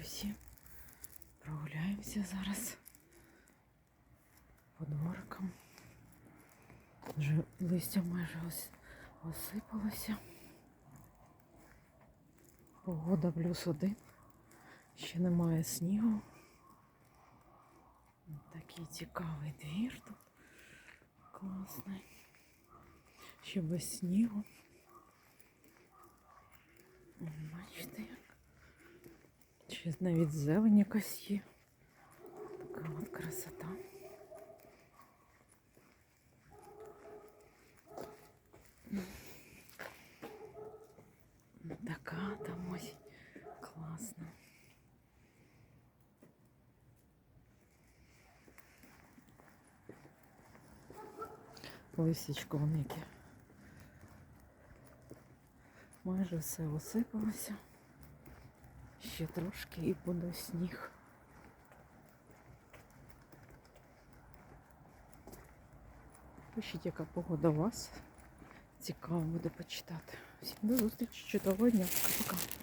усім. Прогуляємося зараз по дворикам. Вже листя майже ос- осипалося. Погода плюс один. Ще немає снігу. Такий цікавий двір тут. Класний. Ще без снігу. Бачите як. Ще навіть зелень якась є. Така от красота. Така там ось класна. Лисичко вон яке. Майже все осипалося. Ще трошки і буде сніг. Пишіть, яка погода у вас. Цікаво буде почитати. Всім до зустрічі, чудового дня. Пока-пока.